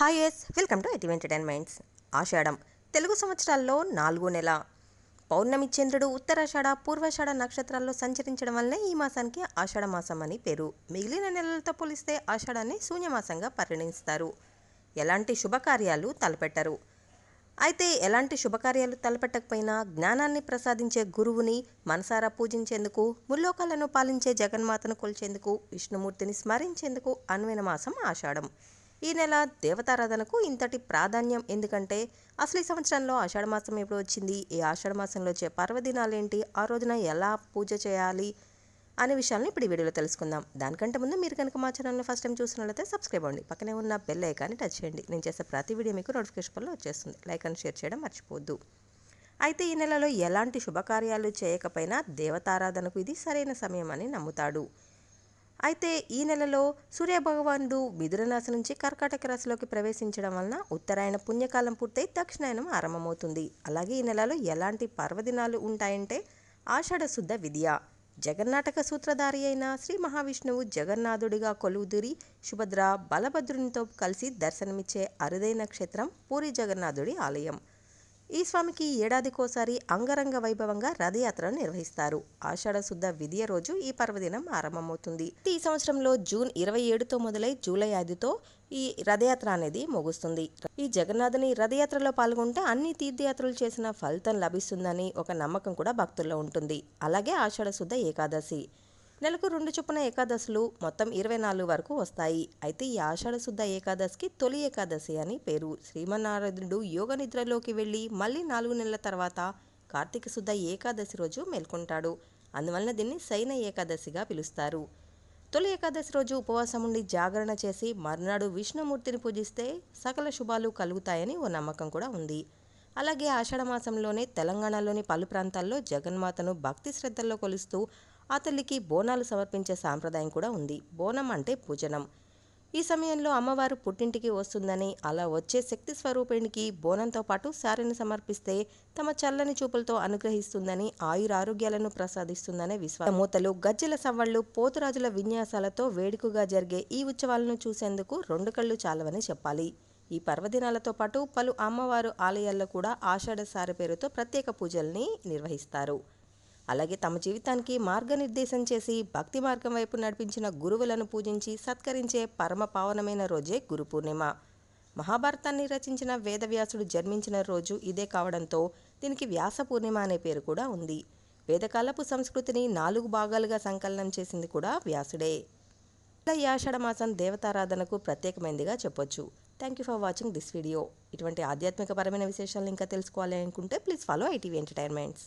Hi ఎస్ welcome to ఎటివ్ entertainments ఆషాఢం తెలుగు సంవత్సరాల్లో నాలుగో నెల. పౌర్ణమి చంద్రుడు ఉత్తరాషాఢ పూర్వాషాఢ నక్షత్రాల్లో సంచరించడం వల్లనే ఈ మాసానికి ఆషాఢ మాసం అని పేరు. మిగిలిన నెలలతో పోలిస్తే ఆషాఢాన్ని శూన్యమాసంగా పరిగణిస్తారు. ఎలాంటి శుభకార్యాలు తలపెట్టరు. అయితే ఎలాంటి శుభకార్యాలు తలపెట్టకపోయినా జ్ఞానాన్ని ప్రసాదించే గురువుని మనసారా పూజించేందుకు ముల్లోకాలను పాలించే జగన్మాతను కొలిచేందుకు విష్ణుమూర్తిని స్మరించేందుకు అన్వయన మాసం ఆషాఢం. ఈ నెల దేవతారాధనకు ఇంతటి ప్రాధాన్యం ఎందుకంటే అసలు ఈ సంవత్సరంలో ఆషాఢ మాసం ఎప్పుడు వచ్చింది? ఈ ఆషాఢ మాసంలో వచ్చే పర్వదినాలేంటి? ఆ రోజున ఎలా పూజ చేయాలి? అనే విషయాలను ఇప్పుడు ఈ వీడియోలో తెలుసుకుందాం. దానికంటే ముందు మీరు కనుక మా ఛానల్ని ఫస్ట్ టైం చూసినట్లయితే సబ్స్క్రైబ్ అవ్వండి. పక్కనే ఉన్న బెల్ ఐకాన్ని టచ్ చేయండి. నేను చేసే ప్రతి వీడియో మీకు నోటిఫికేషన్లో వచ్చేస్తుంది. లైక్ అండ్ షేర్ చేయడం మర్చిపోద్దు అయితే ఈ నెలలో ఎలాంటి శుభకార్యాలు చేయకపోయినా దేవతారాధనకు ఇది సరైన సమయం అని నమ్ముతాడు. అయితే ఈ నెలలో సూర్యభగవానుడు మిథునరాశి నుంచి కర్కాటక రాశిలోకి ప్రవేశించడం వలన ఉత్తరాయణ పుణ్యకాలం పూర్తయి దక్షిణాయనం ఆరంభమవుతుంది. అలాగే ఈ నెలలో ఎలాంటి పర్వదినాలు ఉంటాయంటే ఆషాఢ శుద్ధ విద్య. జగన్నాటక సూత్రధారి అయిన శ్రీ మహావిష్ణువు జగన్నాథుడిగా కొలువుదిరి సుభద్ర బలభద్రునితో కలిసి దర్శనమిచ్చే అరుదైన క్షేత్రం పూరి జగన్నాథుడి ఆలయం. ఈ స్వామికి ఏడాదికోసారి అంగరంగ వైభవంగా రథయాత్రను నిర్వహిస్తారు. ఆషాఢ శుద్ధ విధియ రోజు ఈ పర్వదినం ఆరంభమవుతుంది. ఈ సంవత్సరంలో జూన్ ఇరవై ఏడుతో మొదలై జూలై ఐదుతో ఈ రథయాత్ర అనేది ముగుస్తుంది. ఈ జగన్నాథుని రథయాత్రలో పాల్గొంటే అన్ని తీర్థయాత్రలు చేసిన ఫలితం లభిస్తుందని ఒక నమ్మకం కూడా భక్తుల్లో ఉంటుంది. అలాగే ఆషాఢ శుద్ధ ఏకాదశి. నెలకు రెండు చొప్పున ఏకాదశులు మొత్తం ఇరవై నాలుగు వరకు వస్తాయి. అయితే ఈ ఆషాఢ శుద్ధ ఏకాదశికి తొలి ఏకాదశి అని పేరు. శ్రీమన్నారాయణుడు యోగ నిద్రలోకి వెళ్ళి మళ్ళీ నాలుగు నెలల తర్వాత కార్తీక శుద్ధ ఏకాదశి రోజు మేల్కొంటాడు. అందువలన దీన్ని శయన ఏకాదశిగా పిలుస్తారు. తొలి ఏకాదశి రోజు ఉపవాసం ఉండి జాగరణ చేసి మర్నాడు విష్ణుమూర్తిని పూజిస్తే సకల శుభాలు కలుగుతాయని ఓ నమ్మకం కూడా ఉంది. అలాగే ఆషాఢ మాసంలోనే తెలంగాణలోని పలు ప్రాంతాల్లో జగన్మాతను భక్తి శ్రద్ధల్లో కొలుస్తూ ఆ తల్లికి బోనాలు సమర్పించే సాంప్రదాయం కూడా ఉంది. బోనం అంటే పూజనం. ఈ సమయంలో అమ్మవారు పుట్టింటికి వస్తుందని అలా వచ్చే శక్తి స్వరూపిణికి బోనంతో పాటు శారీని సమర్పిస్తే తమ చల్లని చూపులతో అనుగ్రహిస్తుందని ఆయురారోగ్యాలను ప్రసాదిస్తుందనే విశ్వాసం. మూతలు గజ్జెల సవ్వళ్ళు పోతురాజుల విన్యాసాలతో వేడుకగా జరిగే ఈ ఉత్సవాలను చూసేందుకు రెండు కళ్ళు చాలవని చెప్పాలి. ఈ పర్వదినాలతో పాటు పలు అమ్మవారు ఆలయాల్లో కూడా ఆషాఢ సారి పేరుతో ప్రత్యేక పూజల్ని నిర్వహిస్తారు. అలాగే తమ జీవితానికి మార్గనిర్దేశం చేసి భక్తి మార్గం వైపు నడిపించిన గురువులను పూజించి సత్కరించే పరమ పావనమైన రోజే గురు పూర్ణిమ. మహాభారతాన్ని రచించిన వేదవ్యాసుడు జన్మించిన రోజు ఇదే కావడంతో దీనికి వ్యాస పూర్ణిమ అనే పేరు కూడా ఉంది. వేదకాలపు సంస్కృతిని నాలుగు భాగాలుగా సంకలనం చేసింది కూడా వ్యాసుడే. ఇలా మాసం దేవతారాధనకు ప్రత్యేకమైనదిగా చెప్పొచ్చు. Thank you for watching this video ఇటువంటి ఆధ్యాత్మికపరమైన విశేషాలు ఇంకా తెలుసుకోవాలి అనుకుంటే ప్లీజ్ ఫాలో ఐటీవీ ఎంటర్టైన్మెంట్స్